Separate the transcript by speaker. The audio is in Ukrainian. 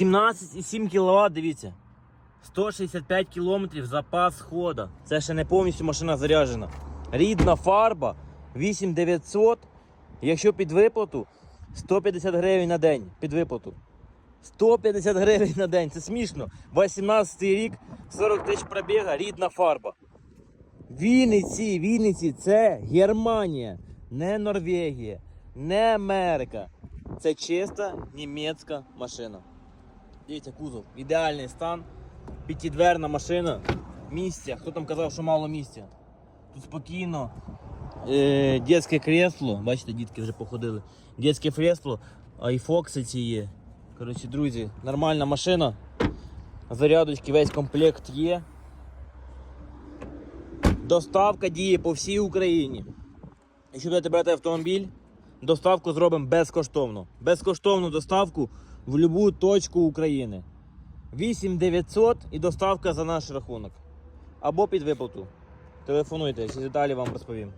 Speaker 1: 17,7 кВт, дивіться. 165 км запас хода. Це ще не повністю машина заряджена. Рідна фарба 8900. Якщо під виплату 150 гривень на день. Під виплату. 150 гривень на день. Це смішно. 18 рік, 40 тисяч пробіга, рідна фарба. Вінниці, Вінниці, це Германія, не Норвегія, не Америка. Це чиста німецька машина. Дивіться, кузов, ідеальний стан, п'ятидверна машина, місця. Хто там казав, що мало місця? Тут спокійно. Е, дитяче кресло, бачите, дітки вже походили. Дитяче кресло, айфокси ці є. Коротше, друзі, нормальна машина. Зарядочки, весь комплект є. Доставка діє по всій Україні. Якщо будете брати автомобіль, доставку зробимо безкоштовно. Безкоштовну доставку в будь-яку точку України. 8900 і доставка за наш рахунок. Або під виплату. Телефонуйте, всі деталі вам розповім.